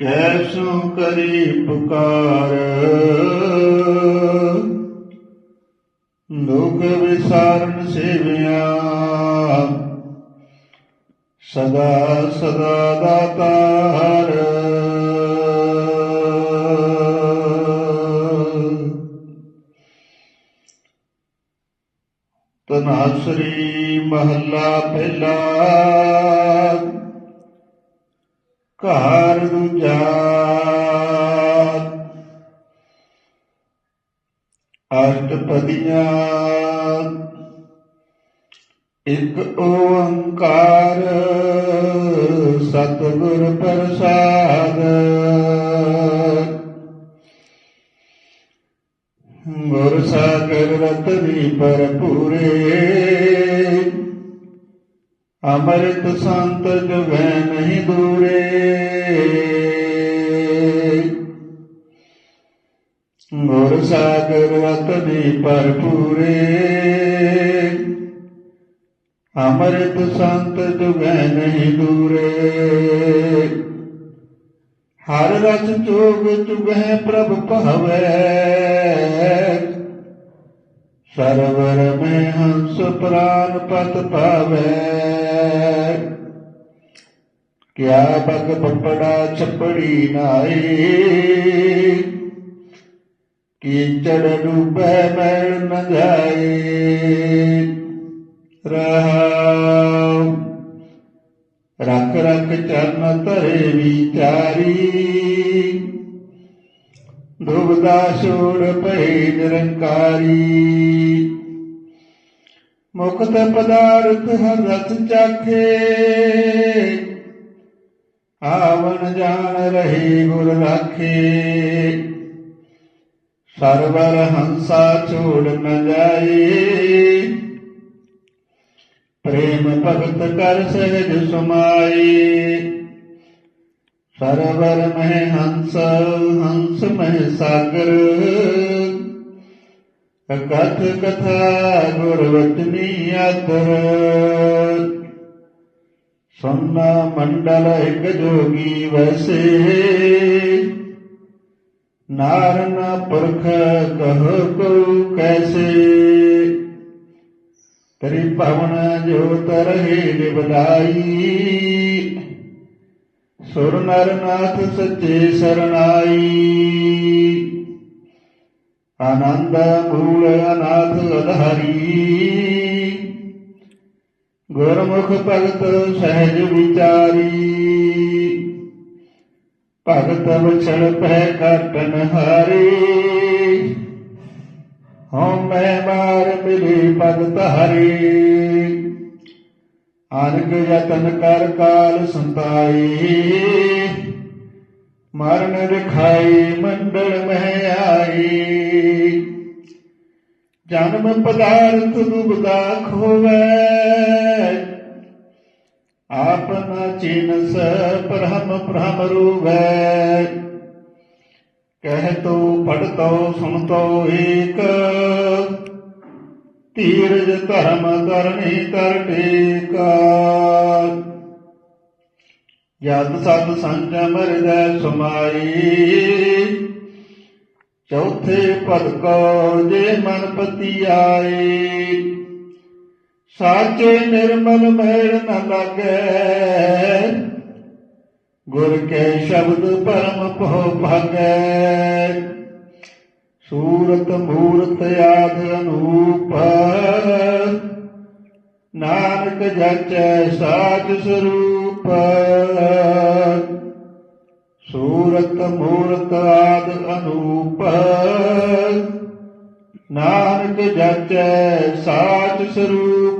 CASO ਕਰੀ ਪੁਕਾਰ। ਦੁਖ ਵਿਸਾਰਨ ਸੇਵਿਆ ਸਦਾ ਸਦਾ ਦਾਤਾਰ ਤਨਾਸਰੀ ਮਹੱਲਾ ਪਹਿਲਾ। ਘਰ ਦੂਜਾ ਅਸ਼ਟਪਦੀਆਂ। ਇਕ ਓੰਕਾਰ ਸਤਿਗੁਰ ਪ੍ਰਸਾਦ। ਗੁਰ ਸਾਗਰ ਰਤਨੀ ਭਰਪੂਰੇ। ਅੰਮ੍ਰਿਤ ਸੰਤ ਜੁਗੈ ਨਹੀਂ ਦੂਰੇ। ਗੁਰ ਸਾਗਰ ਰਤਨੀ ਭਰਪੂਰੇ। ਅੰਮ੍ਰਿਤ ਸੰਤ ਜੁਗੈ ਨਹੀਂ ਦੂਰੇ। ਹਰ ਰਸ ਜੋਗ ਚੁਗਹਿ ਪ੍ਰਭ ਭਾਵੈ। ਸਰਵਰ ਮੈਂ ਹੰਸ ਪ੍ਰਾਨ ਪਤ ਪਾਵੈ। ਕਿਆ ਬਗ ਪਪੜਾ ਛਪੜੀ ਨਾਏ ਕੀਚੜ ਡੂਬੈ ਮੈਲ ਨ ਜਾਏ ਰਹਾਉ ਰਖ ਰਖ ਚਰਨ ਧਰੇ ਵਿਚਾਰੀ ਦੁਬਦਾ ਛੋੜ ਪਈ ਨਿਰੰਕਾਰੀ। ਮੁਕਤ ਪਦਾਰਥ ਹਰ ਰਸ ਚਾਖੇ। ਆਵਨ ਜਾਣ ਰਹੇ ਗੁਰ ਰਾਖੇ। ਸਰਵਰ ਹੰਸਾ ਛੋੜ ਨ ਜਾਏ ਪ੍ਰੇਮ ਭਗਤ ਕਰ ਸਹਿਜ ਸਮਾਈ ਸਰਵਰ ਮਹਿ ਹੰਸ ਹੰਸ ਮਹਿ ਸਾਗਰ ਕਥ ਕਥਾ ਗੁਰ ਵਚਨੀ ਆਦਰ ਸੁਨਨਾ ਮੰਡਲ ਇਕ ਜੋਗੀ ਵੈਸੇ ਨਾਰਨ ਪੁਰਖ ਕਹ ਕੋ ਕੈਸੇ। ਤੇਰੀ ਭਵਨ ਜੋ ਰਹੇ ਨਿਵਲਾਈ ਸੁਰ ਨਰ ਨਾਥ ਸੱਚੇ ਸਰਣਾਈ। ਆਨੰਦ ਮੂਲ ਅਨਾਥ ਅਧਾਰੀ। ਗੁਰਮੁਖ ਭਗਤ ਸਹਿਜ ਵਿਚਾਰੀ। ਭਗਤ ਵਿਛੜ ਪੈ ਕਟਨ ਹਾਰੇ। ਹਉ ਮੈਂ ਮਾਰ ਮਿਲੀ ਭਗਤ ਹਰੀ। ਅਨਕ ਯਤਨ ਕਰ ਕਾਲ ਸੰਤਾਈ। ਮਰਨ ਦਿਖਾਈ ਮੰਡਲ ਮਹਿ ਆਈ। ਜਨਮ ਪਦਾਰਥ ਦੁਬਦਾ ਖੋਵੈ। ਆਪ ਨ ਚਿਨਸ ਬ੍ਰਹਮ ਬ੍ਰਹਮ ਰੂਵੈ। ਕਹਿ ਤੋ ਪੜ ਤੋ, ਸੁਣ ਤੋ ਏਕ। ਧੀਰਜ ਧਰਮ ਕਰਨੀ ਕਰ ਟੇਕਾ। ਜਦ ਸਤ ਸੰਜਮ ਹਿਰਦੈ ਸਮਾਈ। ਚੌਥੇ ਪਦ ਕੋ ਜੇ ਮਨ ਪਤੀ ਆਏ। ਸਾਚੇ ਨਿਰਮਲ ਮੈਲ ਨ ਲਾਗੈ। ਗੁਰ ਕੇ ਸ਼ਬਦ ਪਰਮ ਭਉ ਭਾਗੈ। ਸੂਰਤ ਮੂਰਤ ਆਦ ਅਨੂਪ। ਨਾਨਕ ਜਚੈ ਸਾਚ ਸਰੂਪ। ਸੂਰਤ ਮੂਰਤ ਆਦ ਅਨੂਪ। ਨਾਨਕ ਜਚੈ ਸਾਚ ਸਰੂਪ।